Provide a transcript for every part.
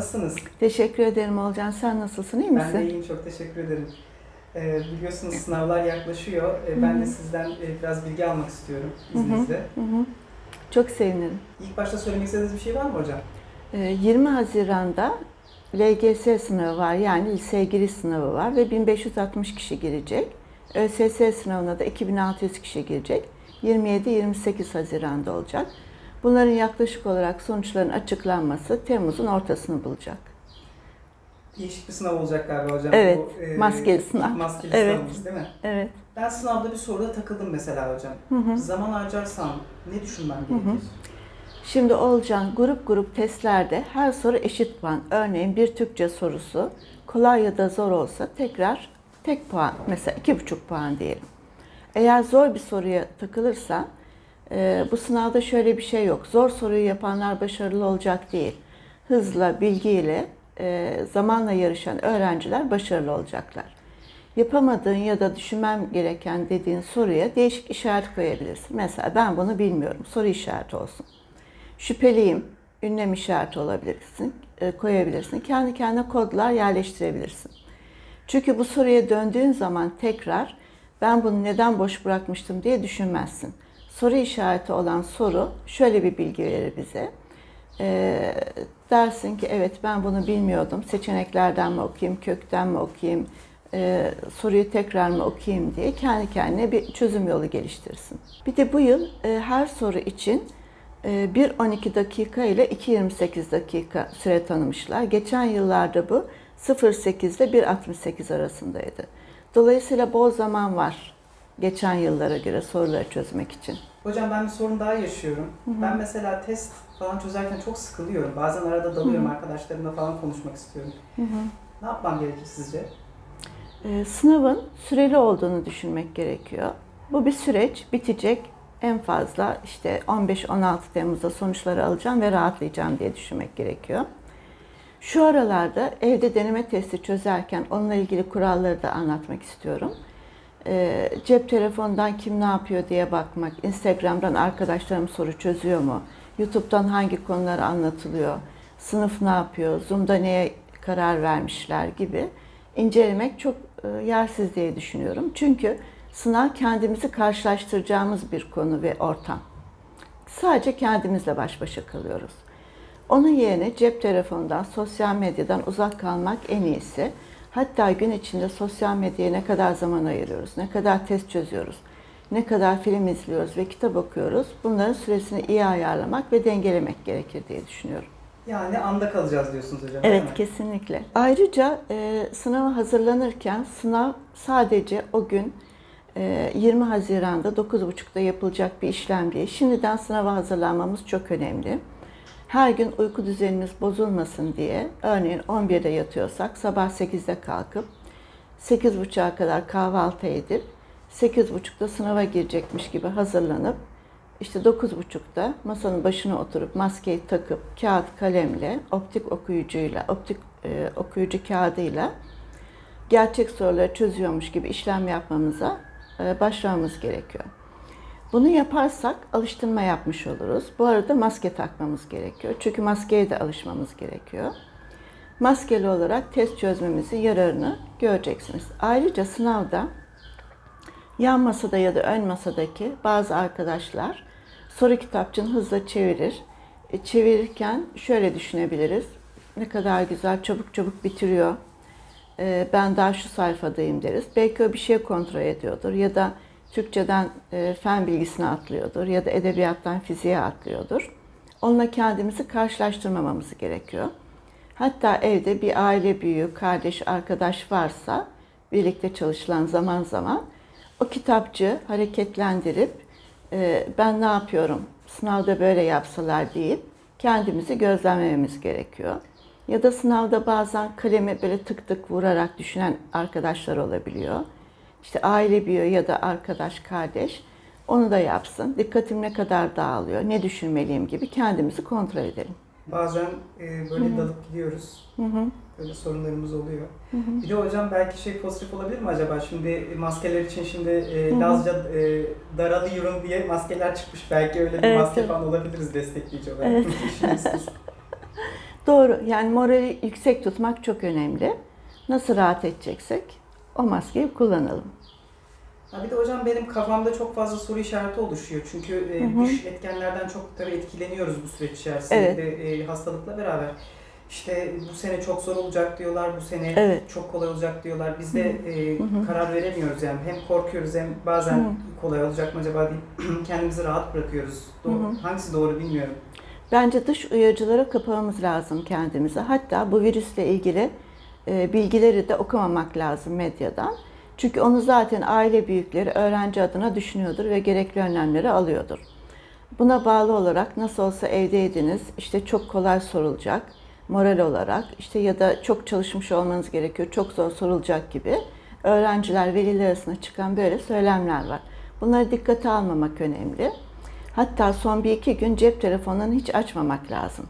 nasılsınız? Teşekkür ederim Olcan. Sen nasılsın? İyi misin? Ben de iyiyim, çok teşekkür ederim. Ee, biliyorsunuz sınavlar yaklaşıyor. Ee, ben de sizden e, biraz bilgi almak istiyorum izninizle. Hı hı. Çok sevinirim. İlk başta söylemek istediğiniz bir şey var mı hocam? Ee, 20 Haziran'da LGS sınavı var yani liseye giriş sınavı var ve 1560 kişi girecek. ÖSS sınavına da 2600 kişi girecek. 27-28 Haziran'da olacak. Bunların yaklaşık olarak sonuçların açıklanması Temmuz'un ortasını bulacak. Değişik bir sınav olacak galiba hocam. Evet, Bu, e, maskeli sınav. Maskeli Evet. sınavımız değil mi? Evet. Ben sınavda bir soruda takıldım mesela hocam. Hı hı. Zaman harcarsam ne düşünmem hı. gerekir? Şimdi Olcan grup grup testlerde her soru eşit puan. Örneğin bir Türkçe sorusu kolay ya da zor olsa tekrar tek puan mesela iki buçuk puan diyelim. Eğer zor bir soruya takılırsa e, bu sınavda şöyle bir şey yok. Zor soruyu yapanlar başarılı olacak değil. Hızla, bilgiyle, e, zamanla yarışan öğrenciler başarılı olacaklar. Yapamadığın ya da düşünmem gereken dediğin soruya değişik işaret koyabilirsin. Mesela ben bunu bilmiyorum. Soru işareti olsun. Şüpheliyim. Ünlem işareti olabilirsin, e, koyabilirsin. Kendi kendine kodlar yerleştirebilirsin. Çünkü bu soruya döndüğün zaman tekrar ben bunu neden boş bırakmıştım diye düşünmezsin. Soru işareti olan soru şöyle bir bilgi verir bize. E, dersin ki evet ben bunu bilmiyordum. Seçeneklerden mi okuyayım, kökten mi okuyayım, e, soruyu tekrar mı okuyayım diye kendi kendine bir çözüm yolu geliştirsin. Bir de bu yıl e, her soru için e, 1.12 dakika ile 2.28 dakika süre tanımışlar. Geçen yıllarda bu 0.8 ile 1.68 arasındaydı. Dolayısıyla bol zaman var geçen yıllara göre soruları çözmek için. Hocam ben bir sorun daha yaşıyorum. Ben mesela test falan çözerken çok sıkılıyorum. Bazen arada dalıyorum arkadaşlarımla falan konuşmak istiyorum. Ne yapmam gerekir sizce? Ee, Sınavın süreli olduğunu düşünmek gerekiyor. Bu bir süreç, bitecek. En fazla işte 15-16 Temmuz'da sonuçları alacağım ve rahatlayacağım diye düşünmek gerekiyor. Şu aralarda evde deneme testi çözerken onunla ilgili kuralları da anlatmak istiyorum. Ee, cep telefonundan kim ne yapıyor diye bakmak, Instagram'dan arkadaşlarım soru çözüyor mu, YouTube'dan hangi konular anlatılıyor, sınıf ne yapıyor, Zoom'da neye karar vermişler gibi incelemek çok e, yersiz diye düşünüyorum. Çünkü sınav kendimizi karşılaştıracağımız bir konu ve ortam. Sadece kendimizle baş başa kalıyoruz. Onun yerine cep telefonundan, sosyal medyadan uzak kalmak en iyisi. Hatta gün içinde sosyal medyaya ne kadar zaman ayırıyoruz, ne kadar test çözüyoruz, ne kadar film izliyoruz ve kitap okuyoruz. Bunların süresini iyi ayarlamak ve dengelemek gerekir diye düşünüyorum. Yani anda kalacağız diyorsunuz hocam. Evet kesinlikle. Ayrıca e, sınava hazırlanırken sınav sadece o gün e, 20 Haziran'da 9.30'da yapılacak bir işlem değil. Şimdiden sınava hazırlanmamız çok önemli. Her gün uyku düzenimiz bozulmasın diye örneğin 11'de yatıyorsak sabah 8'de kalkıp 8.30'a kadar kahvaltı edip 8.30'da sınava girecekmiş gibi hazırlanıp işte 9.30'da masanın başına oturup maskeyi takıp kağıt kalemle, optik okuyucuyla, optik e, okuyucu kağıdıyla gerçek soruları çözüyormuş gibi işlem yapmamıza e, başlamamız gerekiyor. Bunu yaparsak alıştırma yapmış oluruz. Bu arada maske takmamız gerekiyor. Çünkü maskeye de alışmamız gerekiyor. Maskeli olarak test çözmemizin yararını göreceksiniz. Ayrıca sınavda yan masada ya da ön masadaki bazı arkadaşlar soru kitapçığını hızla çevirir. E, çevirirken şöyle düşünebiliriz. Ne kadar güzel çabuk çabuk bitiriyor. E, ben daha şu sayfadayım deriz. Belki o bir şey kontrol ediyordur ya da Türkçeden e, fen bilgisine atlıyordur ya da edebiyattan fiziğe atlıyordur. Onunla kendimizi karşılaştırmamamız gerekiyor. Hatta evde bir aile büyüğü, kardeş, arkadaş varsa birlikte çalışılan zaman zaman o kitapçı hareketlendirip e, ben ne yapıyorum, sınavda böyle yapsalar deyip kendimizi gözlemlememiz gerekiyor. Ya da sınavda bazen kalemi böyle tık tık vurarak düşünen arkadaşlar olabiliyor. İşte aile büyüğü ya da arkadaş, kardeş onu da yapsın. Dikkatim ne kadar dağılıyor, ne düşünmeliyim gibi kendimizi kontrol edelim. Bazen e, böyle dalıp gidiyoruz. Böyle sorunlarımız oluyor. Bir de hocam belki şey pozitif olabilir mi acaba? Şimdi maskeler için şimdi e, Lazca e, daralıyorum diye maskeler çıkmış. Belki öyle bir Evet, maske falan olabiliriz destekleyici olarak. Evet. Doğru. Yani morali yüksek tutmak çok önemli. Nasıl rahat edeceksek o maskeyi kullanalım. Ha bir de hocam benim kafamda çok fazla soru işareti oluşuyor. Çünkü e, dış etkenlerden çok tabii etkileniyoruz bu süreç içerisinde Evet. ve e, hastalıkla beraber. İşte bu sene çok zor olacak diyorlar, bu sene Evet. çok kolay olacak diyorlar. Biz de e, karar veremiyoruz yani. Hem korkuyoruz hem bazen Hı. kolay olacak mı acaba deyip kendimizi rahat bırakıyoruz. Doğru, hangisi doğru bilmiyorum. Bence dış uyarıcılara kapamamız lazım kendimizi. Hatta bu virüsle ilgili bilgileri de okumamak lazım medyadan. Çünkü onu zaten aile büyükleri öğrenci adına düşünüyordur ve gerekli önlemleri alıyordur. Buna bağlı olarak nasıl olsa evdeydiniz, işte çok kolay sorulacak, moral olarak işte ya da çok çalışmış olmanız gerekiyor, çok zor sorulacak gibi öğrenciler, veliler arasında çıkan böyle söylemler var. Bunları dikkate almamak önemli. Hatta son bir iki gün cep telefonlarını hiç açmamak lazım.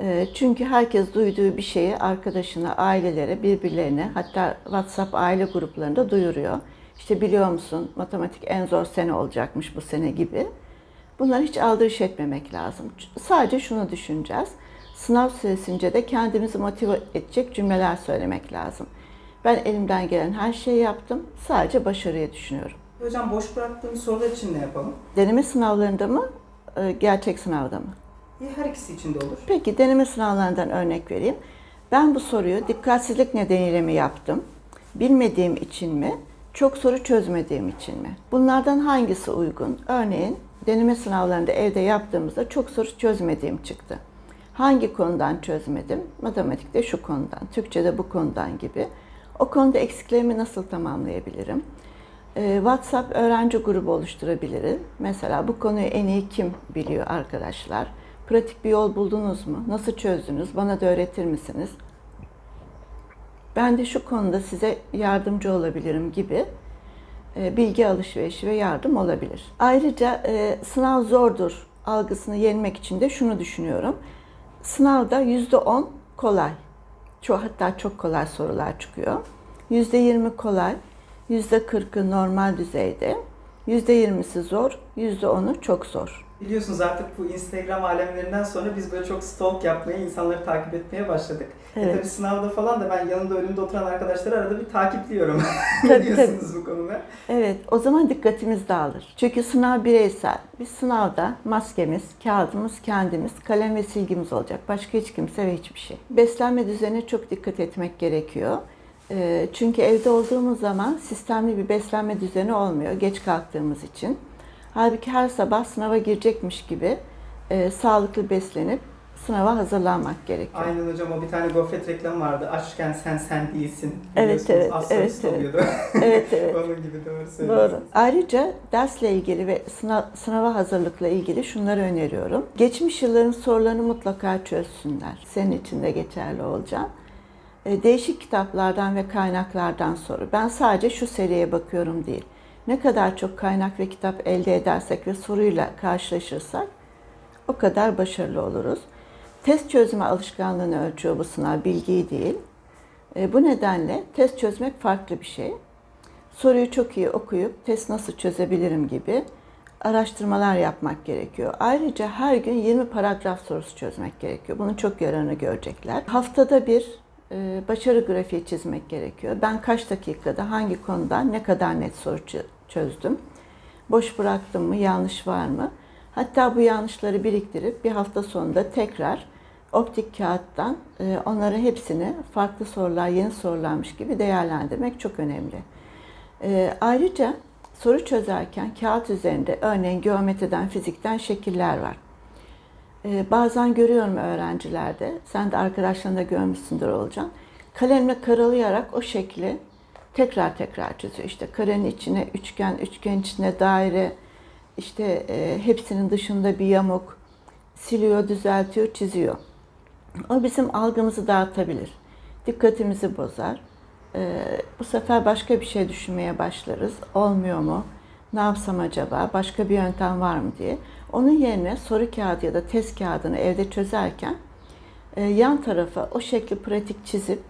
Ee, Çünkü herkes duyduğu bir şeyi arkadaşına, ailelere, birbirlerine hatta WhatsApp aile gruplarında duyuruyor. İşte biliyor musun matematik en zor sene olacakmış bu sene gibi. Bunları hiç aldırış etmemek lazım. Sadece şunu düşüneceğiz. Sınav süresince de kendimizi motive edecek cümleler söylemek lazım. Ben elimden gelen her şeyi yaptım. Sadece başarıyı düşünüyorum. Hocam boş bıraktığımız sorular için ne yapalım? Deneme sınavlarında mı, e, gerçek sınavda mı? İyi, Her ikisi için de olur. Peki deneme sınavlarından örnek vereyim. Ben bu soruyu dikkatsizlik nedeniyle mi yaptım? Bilmediğim için mi? Çok soru çözmediğim için mi? Bunlardan hangisi uygun? Örneğin deneme sınavlarında evde yaptığımızda çok soru çözmediğim çıktı. Hangi konudan çözmedim? Matematikte şu konudan, Türkçe'de bu konudan gibi. O konuda eksiklerimi nasıl tamamlayabilirim? Ee, WhatsApp öğrenci grubu oluşturabilirim. Mesela bu konuyu en iyi kim biliyor arkadaşlar? Pratik bir yol buldunuz mu? Nasıl çözdünüz? Bana da öğretir misiniz? Ben de şu konuda size yardımcı olabilirim gibi e, bilgi alışverişi ve yardım olabilir. Ayrıca e, sınav zordur algısını yenmek için de şunu düşünüyorum. Sınavda %10 kolay. Çok, hatta çok kolay sorular çıkıyor. %20 kolay, %40'ı normal düzeyde, %20'si zor, %10'u çok zor. Biliyorsunuz artık bu Instagram alemlerinden sonra biz böyle çok stalk yapmaya, insanları takip etmeye başladık. E Evet. tabii sınavda falan da ben yanımda önümde oturan arkadaşları arada bir takipliyorum. Ne diyorsunuz bu konuda? Evet, o zaman dikkatimiz dağılır. Çünkü sınav bireysel. Biz sınavda maskemiz, kağıdımız kendimiz, kalem ve silgimiz olacak. Başka hiç kimse ve hiçbir şey. Beslenme düzenine çok dikkat etmek gerekiyor. Ee, Çünkü evde olduğumuz zaman sistemli bir beslenme düzeni olmuyor geç kalktığımız için. Halbuki her sabah sınava girecekmiş gibi e, sağlıklı beslenip sınava hazırlanmak gerekiyor. Aynen hocam o bir tane gofret reklamı vardı. Açken sen sen değilsin. Evet, evet, evet, evet. Evet, evet. Onun gibi doğru Doğru. söylüyorsunuz. Ayrıca dersle ilgili ve sınav, sınava hazırlıkla ilgili şunları öneriyorum. Geçmiş yılların sorularını mutlaka çözsünler. Senin için de geçerli olacak. E, Değişik kitaplardan ve kaynaklardan soru. Ben sadece şu seriye bakıyorum değil. Ne kadar çok kaynak ve kitap elde edersek ve soruyla karşılaşırsak o kadar başarılı oluruz. Test çözme alışkanlığını ölçüyor bu sınav, bilgiyi değil. E, bu nedenle test çözmek farklı bir şey soruyu çok iyi okuyup test nasıl çözebilirim gibi araştırmalar yapmak gerekiyor. Ayrıca her gün 20 paragraf sorusu çözmek gerekiyor. Bunun çok yararını görecekler. Haftada bir e, başarı grafiği çizmek gerekiyor. Ben kaç dakikada hangi konudan ne kadar net soru çözdüm? Boş bıraktım mı? Yanlış var mı? Hatta bu yanlışları biriktirip bir hafta sonunda tekrar optik kağıttan e, onların hepsini farklı sorular, yeni sorularmış gibi değerlendirmek çok önemli. Ee, ayrıca soru çözerken kağıt üzerinde örneğin geometriden, fizikten şekiller var. Ee, bazen görüyorum öğrencilerde, sen de arkadaşlarında görmüşsündür olacağım. Kalemle karalayarak o şekli tekrar tekrar çiziyor. İşte karenin içine üçgen, üçgen içine daire, işte e, hepsinin dışında bir yamuk siliyor, düzeltiyor, çiziyor. O bizim algımızı dağıtabilir. Dikkatimizi bozar. Ee, bu sefer başka bir şey düşünmeye başlarız. Olmuyor mu? Ne yapsam acaba? Başka bir yöntem var mı diye. Onun yerine soru kağıdı ya da test kağıdını evde çözerken e, yan tarafa o şekli pratik çizip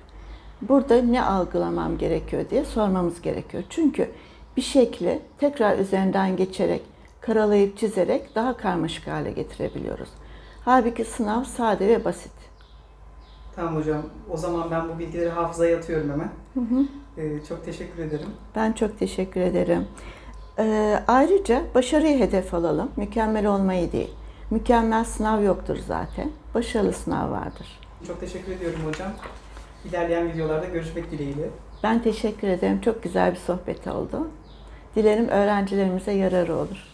burada ne algılamam gerekiyor diye sormamız gerekiyor. Çünkü bir şekli tekrar üzerinden geçerek, karalayıp çizerek daha karmaşık hale getirebiliyoruz. Halbuki sınav sade ve basit. Tamam hocam. O zaman ben bu bilgileri hafızaya atıyorum hemen. Hı hı. Ee, çok teşekkür ederim. Ben çok teşekkür ederim. Ee, ayrıca başarıyı hedef alalım. Mükemmel olmayı değil. Mükemmel sınav yoktur zaten. Başarılı sınav vardır. Çok teşekkür ediyorum hocam. İlerleyen videolarda görüşmek dileğiyle. Ben teşekkür ederim. Çok güzel bir sohbet oldu. Dilerim öğrencilerimize yararı olur.